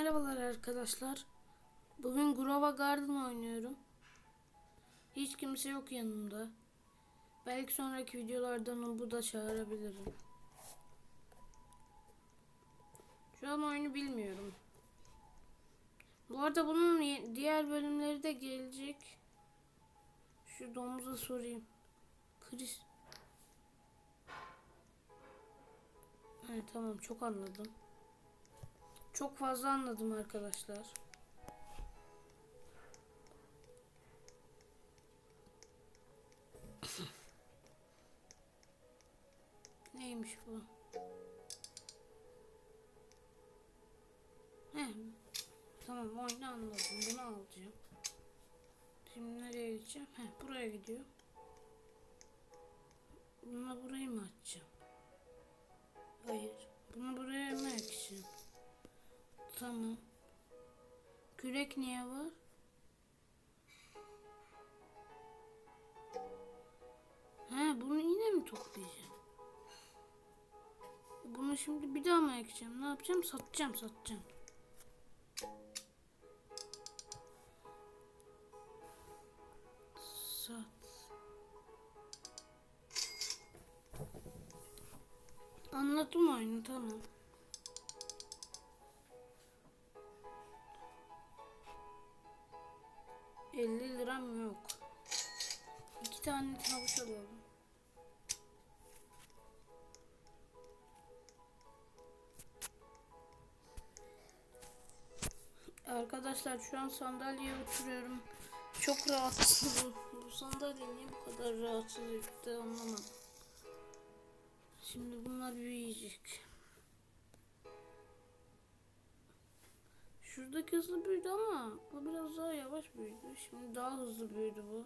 merhabalar arkadaşlar. Bugün Grova Garden oynuyorum. Hiç kimse yok yanımda. Belki sonraki videolardan onu da çağırabilirim. Şu an oyunu bilmiyorum. Bu arada bunun diğer bölümleri de gelecek. Şu domuza sorayım. Chris. Evet tamam çok anladım. Çok fazla anladım arkadaşlar. Neymiş bu? He. Tamam oyunu anladım. Bunu alacağım. Şimdi nereye gideceğim? He, buraya gidiyor. Bununla burayı mı açacağım? Hayır. Bunu buraya mı açacağım? Tamam. Kürek niye var? He bunu yine mi toplayacağım? Bunu şimdi bir daha mı ekeceğim? Ne yapacağım? Satacağım, satacağım. Sat. Anladım oyunu tamam. Elli liram yok. İki tane tavuk alalım. Arkadaşlar şu an sandalyeye oturuyorum. Çok rahatsızım. Bu sandalye niye bu kadar rahatsız etti anlamadım. Şimdi bunlar büyüyecek. Şuradaki hızlı büyüdü ama bu biraz daha yavaş büyüdü. Şimdi daha hızlı büyüdü bu.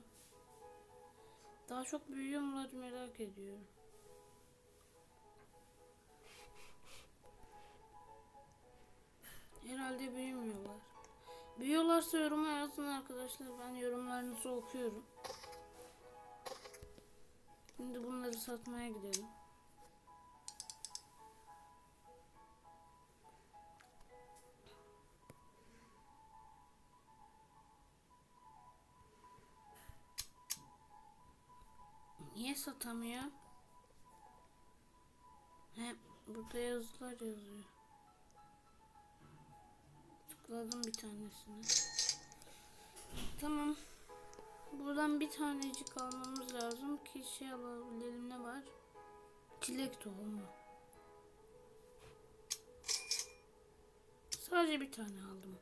Daha çok büyüyor mular merak ediyorum. Herhalde büyümüyorlar. Büyüyorlarsa yoruma yazın arkadaşlar. Ben yorumlarınızı okuyorum. Şimdi bunları satmaya gidelim. Satamıyor? He, burada yazılar yazıyor. Tıkladım bir tanesini. Tamam. Buradan bir tanecik almamız lazım ki şey alabilelim ne var? Çilek tohumu. Sadece bir tane aldım.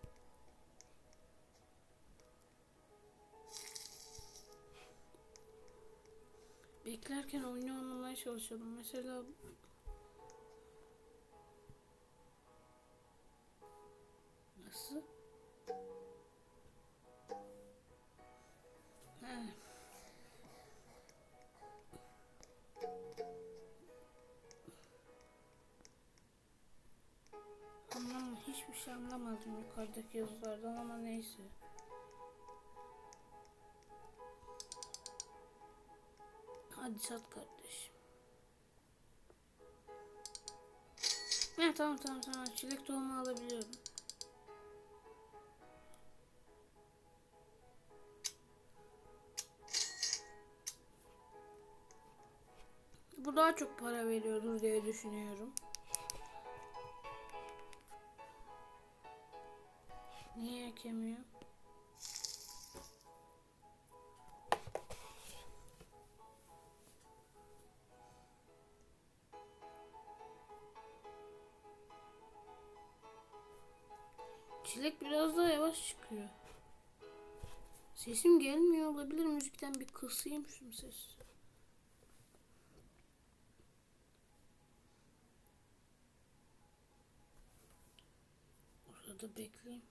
Beklerken oyunu anlamaya çalışalım. Mesela nasıl? He. Anlam hiçbir şey anlamadım yukarıdaki yazılardan ama neyse. Hadi sat kardeşim. Ne tamam tamam tamam çilek tohumu alabiliyorum. Bu daha çok para veriyordur diye düşünüyorum. Niye ekemiyor? Çilek biraz daha yavaş çıkıyor. Sesim gelmiyor olabilir. Müzikten bir kısayım şu ses. Orada bekleyeyim.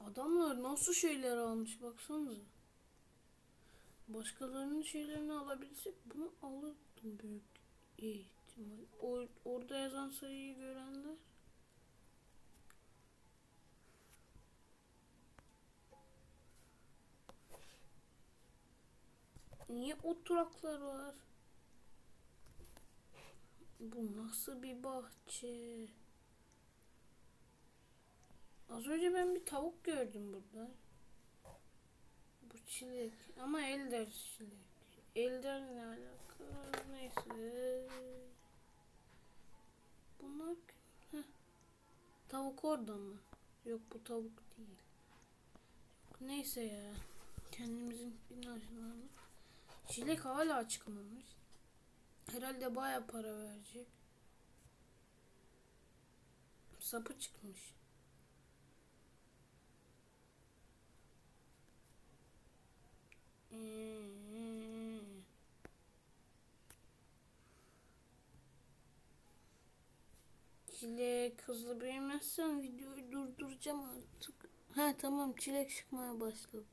Adamlar nasıl şeyler almış baksanıza. Başkalarının şeylerini alabilsek bunu alırdım büyük ihtimal. O, orada yazan sayıyı görenler. Niye oturaklar var? Bu nasıl bir bahçe? Az önce ben bir tavuk gördüm burada. Bu çilek ama elder çilek. Elder ne alaka? Neyse. Bunlar tavuk orada mı? Yok bu tavuk değil. Neyse ya. Kendimizin açılalım. Çilek hala çıkmamış. Herhalde baya para verecek. Sapı çıkmış. Ee, Çilek hızlı büyümezsen videoyu durduracağım artık. Ha tamam çilek çıkmaya başladı.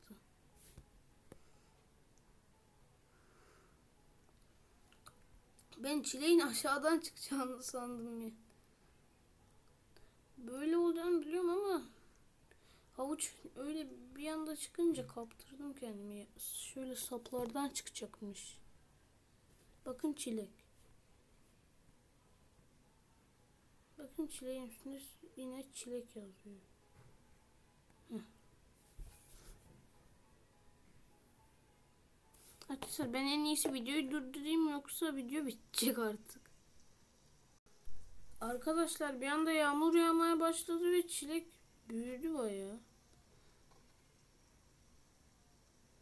Ben çileğin aşağıdan çıkacağını sandım ya. Böyle olacağını biliyorum ama havuç öyle bir anda çıkınca kaptırdım kendimi. Şöyle saplardan çıkacakmış. Bakın çilek. Bakın çileğin üstünde yine çilek yazıyor. Arkadaşlar ben en iyisi videoyu durdurayım yoksa video bitecek artık. Arkadaşlar bir anda yağmur yağmaya başladı ve çilek büyüdü bayağı.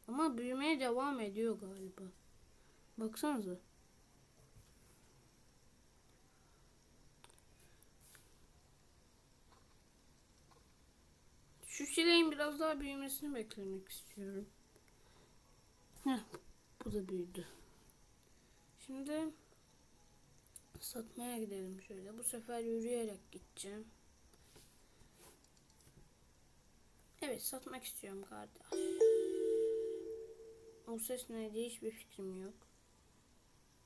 Ama büyümeye devam ediyor galiba. Baksanıza. Şu çileğin biraz daha büyümesini beklemek istiyorum. Heh, bu da büyüdü. Şimdi satmaya gidelim şöyle. Bu sefer yürüyerek gideceğim. Evet satmak istiyorum kardeş. O ses neydi hiçbir fikrim yok.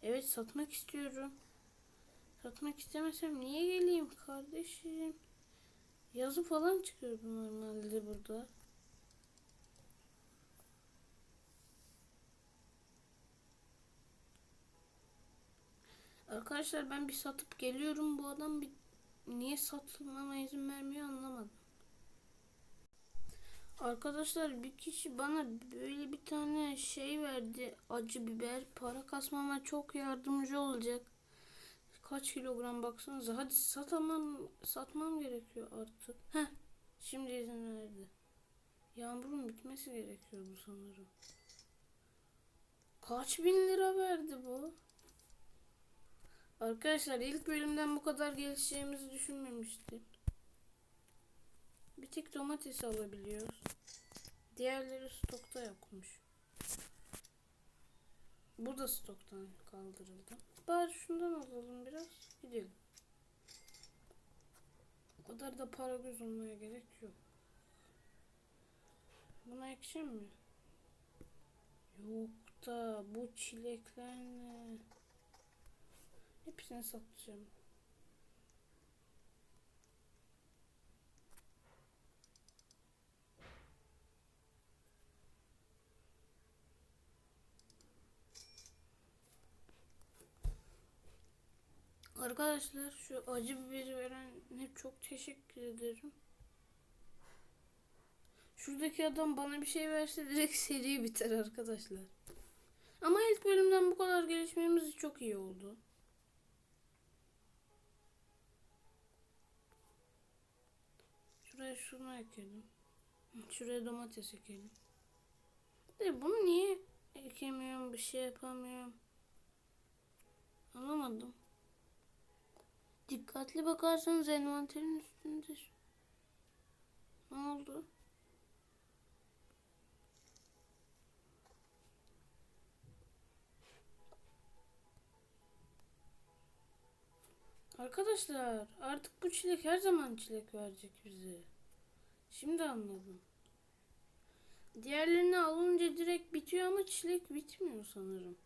Evet satmak istiyorum. Satmak istemesem niye geleyim kardeşim? Yazı falan çıkıyordu normalde burada. Arkadaşlar ben bir satıp geliyorum. Bu adam bir niye satılmama izin vermiyor anlamadım. Arkadaşlar bir kişi bana böyle bir tane şey verdi. Acı biber. Para kasmama çok yardımcı olacak. Kaç kilogram baksanıza. Hadi satamam, satmam gerekiyor artık. Heh. Şimdi izin verdi. Yağmurun bitmesi gerekiyor bu sanırım. Kaç bin lira verdi bu? Arkadaşlar ilk bölümden bu kadar gelişeceğimizi düşünmemiştim. Bir tek domates alabiliyoruz. Diğerleri stokta yokmuş. Bu da stoktan kaldırıldı. Bari şundan alalım biraz. Gidelim. O kadar da para göz olmaya gerek yok. Buna ekşim mi? Yok da bu çilekler? Hepsini satacağım. Arkadaşlar şu acı biberi veren hep çok teşekkür ederim. Şuradaki adam bana bir şey verse direkt seri biter arkadaşlar. Ama ilk bölümden bu kadar gelişmemiz çok iyi oldu. Şuraya şunu ekelim. Şuraya domates ekelim. De bunu niye ekemiyorum, bir şey yapamıyorum. Anlamadım. Dikkatli bakarsanız envanterin üstündedir. Ne oldu? Arkadaşlar artık bu çilek her zaman çilek verecek bize. Şimdi anladım. Diğerlerini alınca direkt bitiyor ama çilek bitmiyor sanırım.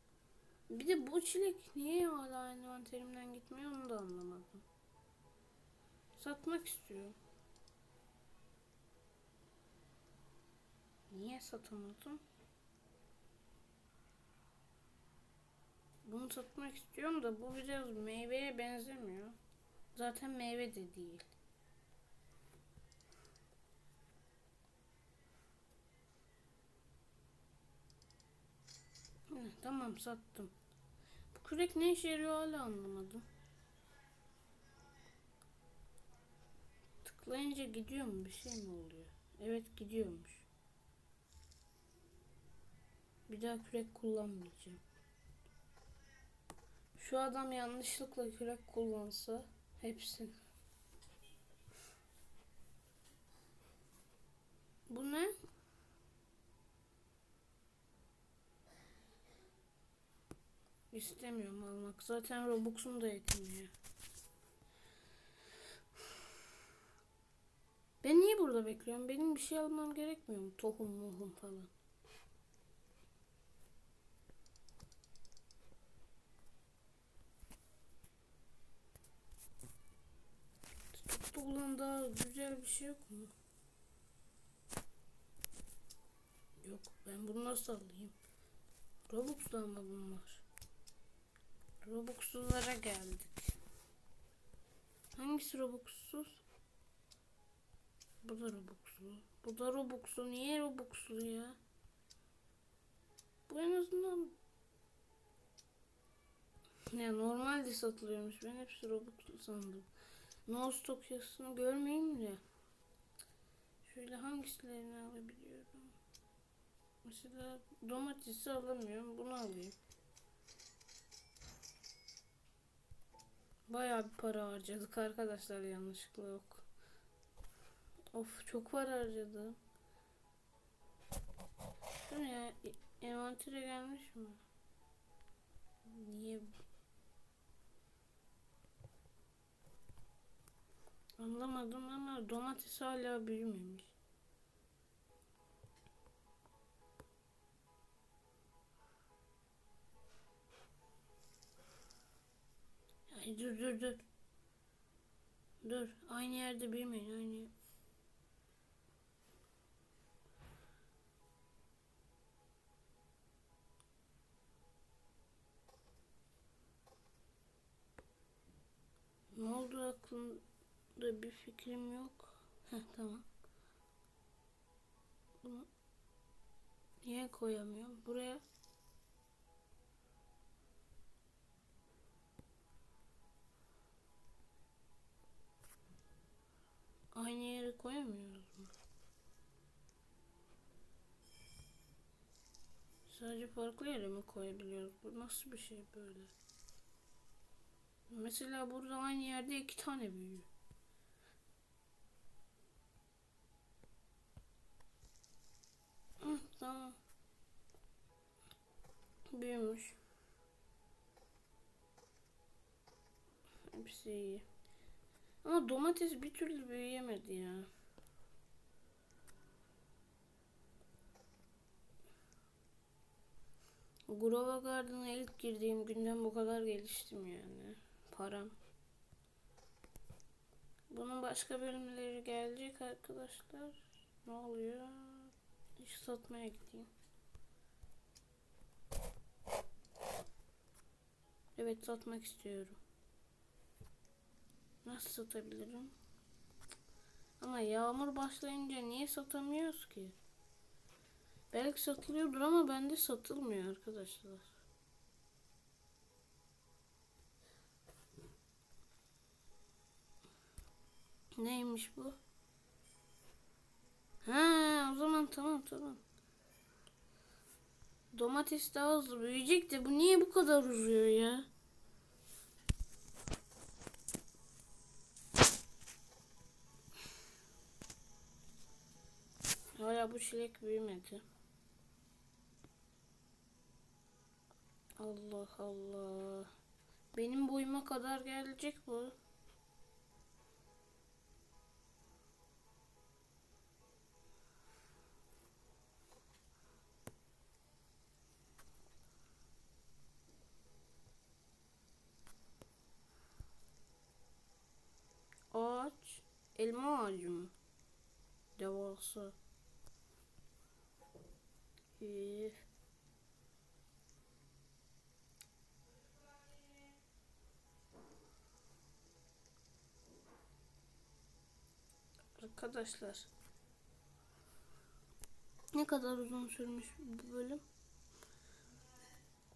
Bir de bu çilek niye hala envanterimden gitmiyor onu da anlamadım. Satmak istiyorum. Niye satamadım? Bunu satmak istiyorum da bu biraz meyveye benzemiyor. Zaten meyve de değil. Tamam sattım. Kürek ne işe yarıyor hala anlamadım. Tıklayınca gidiyor mu? Bir şey mi oluyor? Evet gidiyormuş. Bir daha kürek kullanmayacağım. Şu adam yanlışlıkla kürek kullansa hepsini. Bu ne? İstemiyorum almak. Zaten Robux'um da yetmiyor. Ben niye burada bekliyorum? Benim bir şey almam gerekmiyor mu? Tohum muhum falan. Olan daha güzel bir şey yok mu? Yok. Ben bunu nasıl alayım? Robux'ta mı bunlar? Robux'suzlara geldik. Hangisi Robux'suz? Bu da Robux'lu. Bu da Robux'lu. Niye Robux'lu ya? Bu en azından ya normalde satılıyormuş. Ben hepsi Robux'lu sandım. No stock yazısını görmeyeyim de. Şöyle hangisilerini alabiliyorum? Mesela domatesi alamıyorum. Bunu alayım. Bayağı bir para harcadık arkadaşlar yanlışlıkla yok. Of çok para harcadım. Ne ya? E- Envantere gelmiş mi? Niye? Anlamadım ama domates hala büyümemiş. Ay dur dur dur. Dur. Aynı yerde büyümeyin. Aynı Ne oldu aklımda bir fikrim yok. Heh tamam. Bunu niye koyamıyorum? Buraya koyamıyoruz mu? Sadece farklı yere mi koyabiliyoruz? Bu nasıl bir şey böyle? Mesela burada aynı yerde iki tane büyüyor. Tamam. Büyümüş. Hepsi iyi. Ama domates bir türlü büyüyemedi ya. Grova Garden'a ilk girdiğim günden bu kadar geliştim yani. Param. Bunun başka bölümleri gelecek arkadaşlar. Ne oluyor? İş satmaya gideyim. Evet satmak istiyorum. Nasıl satabilirim? Ama yağmur başlayınca niye satamıyoruz ki? Belki satılıyordur ama bende satılmıyor arkadaşlar. Neymiş bu? Ha, o zaman tamam tamam. Domates daha hızlı büyüyecek de bu niye bu kadar uzuyor ya? Bu çilek büyümedi. Allah Allah. Benim boyuma kadar gelecek bu. Ağaç. Elma ağacı mı? Devasa. İyi. Arkadaşlar. Ne kadar uzun sürmüş bu bölüm?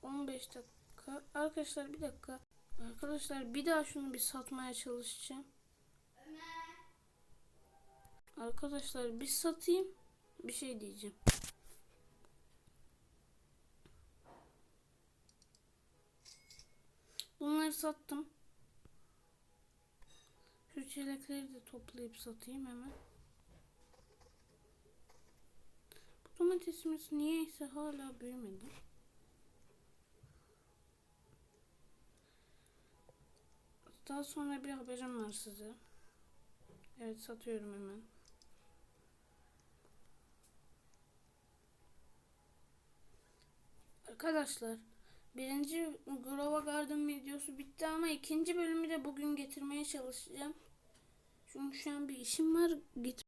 15 dakika. Arkadaşlar bir dakika. Arkadaşlar bir daha şunu bir satmaya çalışacağım. Arkadaşlar bir satayım. Bir şey diyeceğim. Bunları sattım. Şu çelekleri de toplayıp satayım hemen. Bu domatesimiz niyeyse hala büyümedi. Daha sonra bir haberim var size. Evet satıyorum hemen. Arkadaşlar birinci Grova Garden videosu bitti ama ikinci bölümü de bugün getirmeye çalışacağım. Çünkü şu an bir işim var. Git